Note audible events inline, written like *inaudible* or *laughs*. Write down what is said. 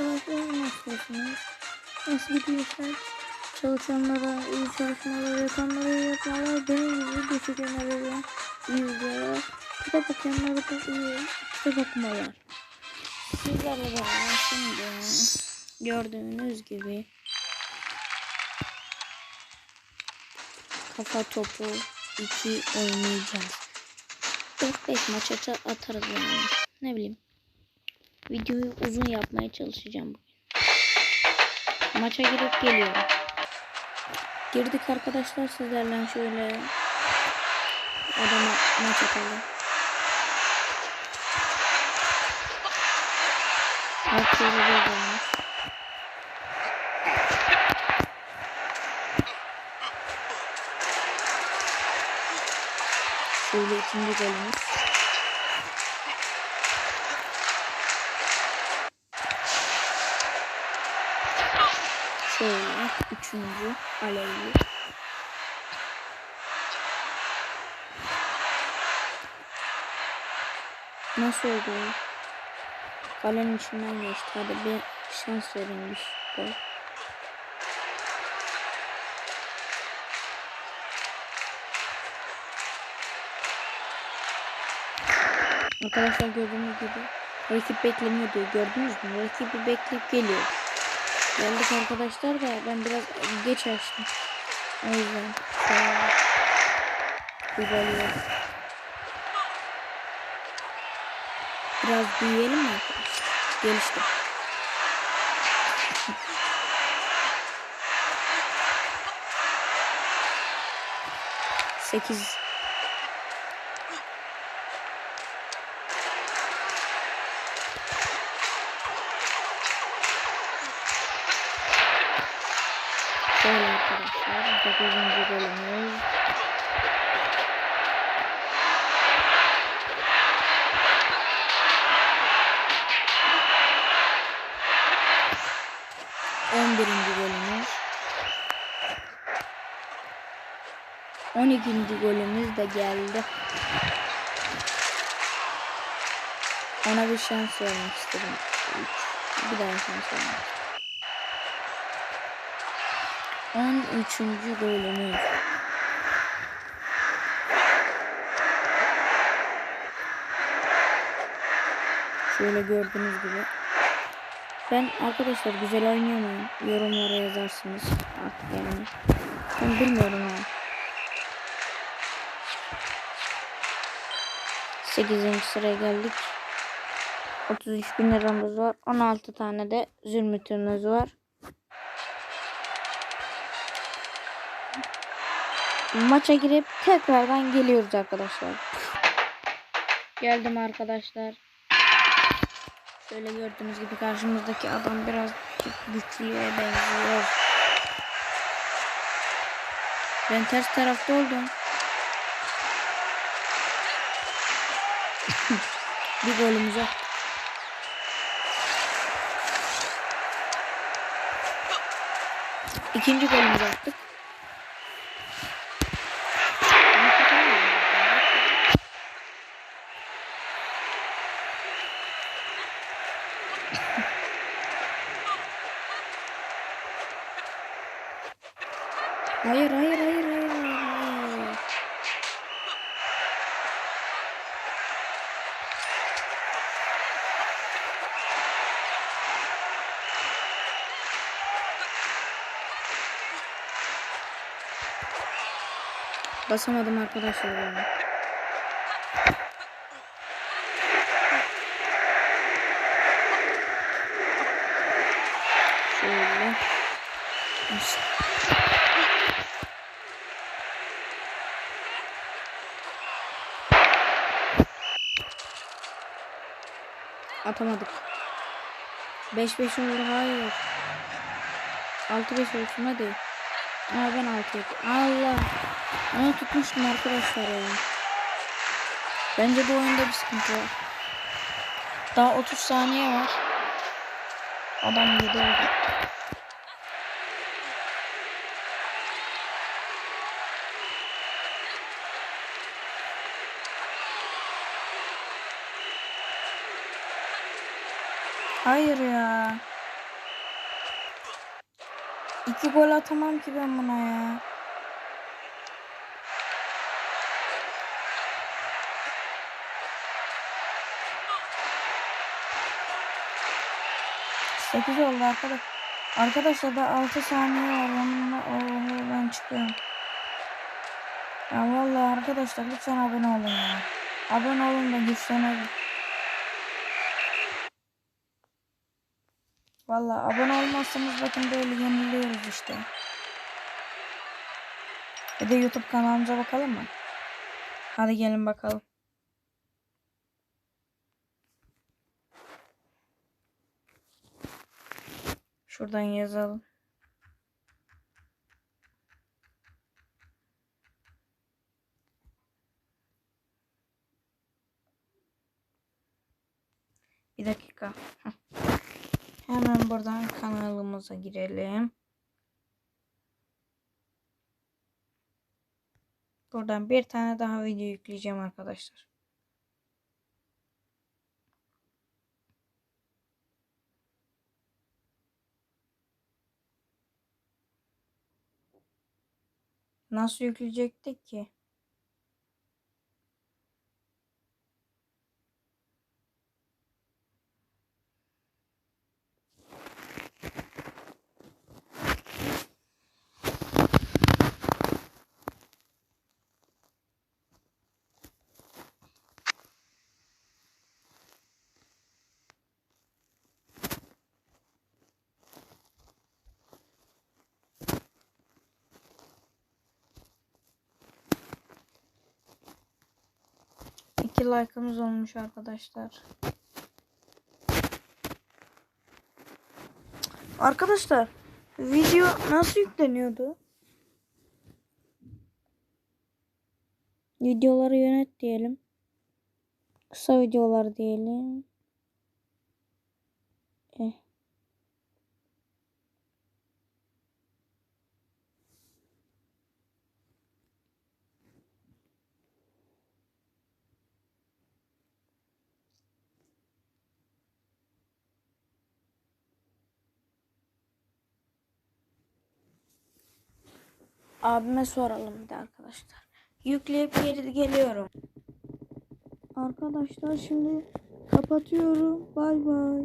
arkadaşlar nasılsınız? Nasıl gidiyor işler? Çalışanlara iyi çalışmalar, yapanlara yapmalar, benim gibi iyi videolar, kitap okuyanlara da iyi kitap okumalar. Sizlerle beraber şimdi gördüğünüz gibi kafa topu 2 oynayacağız. 4-5 maç ata- atarız yani. Ne bileyim. Videoyu uzun yapmaya çalışacağım bugün. Maça girip geliyorum. Girdik arkadaşlar sizlerle şöyle adama maç atalım. Bak şöyle bir. Şöyle ikinci golümüz. Şöyle üçüncü alevli. Nasıl oldu? Kalenin içinden geçti. Hadi bir şans verin bir. Arkadaşlar gördüğünüz gibi rakip beklemiyor diyor. Gördünüz mü? Rakibi bekleyip geliyor. Geldik arkadaşlar da ben biraz geç açtım. O yüzden yedik. Biraz büyüyelim mi arkadaşlar? Sekiz. Şöyle arkadaşlar. Dokuzuncu golümüz. On birinci golümüz. On ikinci golümüz de geldi. Ona bir şans vermek istedim. Bir daha şans vermek istedim. 13. golümüz. Şöyle gördüğünüz gibi. Ben arkadaşlar güzel oynuyor muyum? Yorumlara yazarsınız. Artık yani. Ben bilmiyorum ha. 8. sıraya geldik. 33 bin liramız var. 16 tane de zümrütümüz var. Maça girip tekrardan geliyoruz arkadaşlar. Geldim arkadaşlar. Şöyle gördüğünüz gibi karşımızdaki adam biraz güçlüye benziyor. Ben ters tarafta oldum. *laughs* Bir golümüz var. İkinci golümüzü attık. Hayır hayır hayır hayır hayır. hayır. Basamadım arkadaşlar yani. Şöyle. Atamadık. 5-5 olur hayır. 6-5 olsun hadi. Aa ben 6 yapayım. Allah. Onu tutmuştum arkadaşlar ya. Bence bu oyunda bir sıkıntı var. Daha 30 saniye var. Adam 7 oldu. Hayır ya. İki gol atamam ki ben buna ya. Sekiz oldu arkadaş. Arkadaşlar da 6 saniye var. Onunla oh, ben çıkıyorum. Ya vallahi arkadaşlar lütfen abone olun ya. Abone olun da güçlenelim. Vallahi abone olmazsanız bakın böyle yeniliyoruz işte. Bir de YouTube kanalımıza bakalım mı? Hadi gelin bakalım. Şuradan yazalım. Bir dakika. Heh. Hemen buradan kanalımıza girelim. Buradan bir tane daha video yükleyeceğim arkadaşlar. Nasıl yükleyecektik ki? İki like'ımız olmuş arkadaşlar. Arkadaşlar video nasıl yükleniyordu? Videoları yönet diyelim. Kısa videolar diyelim. Abime soralım bir de arkadaşlar. Yükleyip geri geliyorum. Arkadaşlar şimdi kapatıyorum. Bay bay.